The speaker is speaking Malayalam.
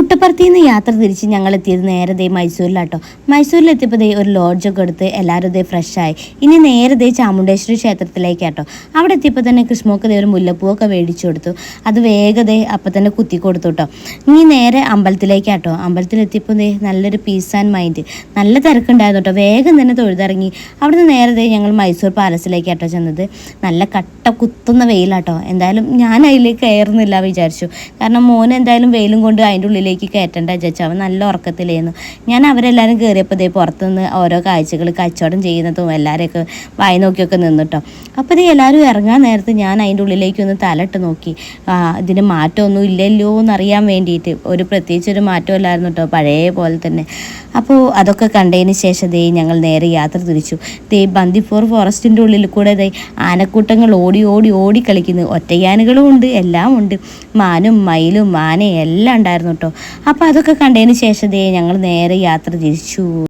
പുട്ടപ്പുറത്തിൽ നിന്ന് യാത്ര തിരിച്ച് ഞങ്ങൾ എത്തിയത് നേരെ ദേ മൈസൂരിലാട്ടോ. മൈസൂരിലെത്തിയപ്പോൾ ദേ ഒരു ലോഡ്ജൊക്കെ എടുത്ത് എല്ലാവരും ദേ ഫ്രഷായി ഇനി നേരെ ദേ ചാമുണ്ടേശ്വരി ക്ഷേത്രത്തിലേക്കാട്ടോ. അവിടെ എത്തിയപ്പോൾ തന്നെ കൃഷ്ണമോക്ക് ദേ ഒരു മുല്ലപ്പൂവൊക്കെ മേടിച്ചു കൊടുത്തു. അത് വേഗതെ അപ്പം തന്നെ കുത്തി കൊടുത്തു കേട്ടോ ഇനി നേരെ അമ്പലത്തിലേക്കാട്ടോ. അമ്പലത്തിലെത്തിയപ്പോൾ ദേ നല്ലൊരു പീസ് ആൻഡ് മൈൻഡ് നല്ല തിരക്കുണ്ടായിരുന്നു കേട്ടോ വേഗം തന്നെ തൊഴുതിറങ്ങി. അവിടുന്ന് നേരെ ദേ ഞങ്ങൾ മൈസൂർ പാലസിലേക്കാട്ടോ ചെന്നത്. നല്ല കട്ട കുത്തുന്ന വെയിലാട്ടോ. എന്തായാലും ഞാൻ അതിലേക്ക് കയറുന്നില്ല വിചാരിച്ചു. കാരണം മോൻ എന്തായാലും വെയിലും കൊണ്ട് അതിന്റെ ഉള്ളിലേക്ക് കയറ്റണ്ട വിചാരിച്ചു അവൻ നല്ല ഉറക്കത്തിലായിരുന്നു. ഞാൻ അവരെല്ലാവരും കയറിയപ്പോൾ ദേ പുറത്തുനിന്ന് ഓരോ കാഴ്ചകൾ കച്ചവടം ചെയ്യുന്നതും എല്ലാവരെയൊക്കെ വായി നോക്കിയൊക്കെ നിന്നിട്ടോ അപ്പോൾ ഇത് എല്ലാവരും ഇറങ്ങാൻ നേരത്ത് ഞാൻ അതിന്റെ ഉള്ളിലേക്ക് ഒന്ന് തലട്ട് നോക്കി. ഇതിന് മാറ്റമൊന്നും ഇല്ലല്ലോ എന്നറിയാൻ വേണ്ടിയിട്ട്. ഒരു പ്രത്യേകിച്ച് ഒരു മാറ്റം ഇല്ലായിരുന്നു കേട്ടോ പഴയ പോലെ തന്നെ. അപ്പോൾ അതൊക്കെ കണ്ടതിന് ശേഷം ദേ ഞങ്ങൾ നേരെ യാത്ര തിരിച്ചു. ദേ ബന്ദിപ്പൂർ ഫോറസ്റ്റിന്റെ ഉള്ളിൽ കൂടെ ദേ ആനക്കൂട്ടങ്ങൾ ഓടി ഓടി ഓടി കളിക്കുന്നു. ഒറ്റയാനകളും ഉണ്ട് എല്ലാം ഉണ്ട്. മാനും മയിലും ആനയും എല്ലാം ഉണ്ടായിരുന്നു കേട്ടോ അപ്പോൾ അതൊക്കെ കണ്ടതിന് ശേഷം ഞങ്ങൾ നേരെ യാത്ര തിരിച്ചു.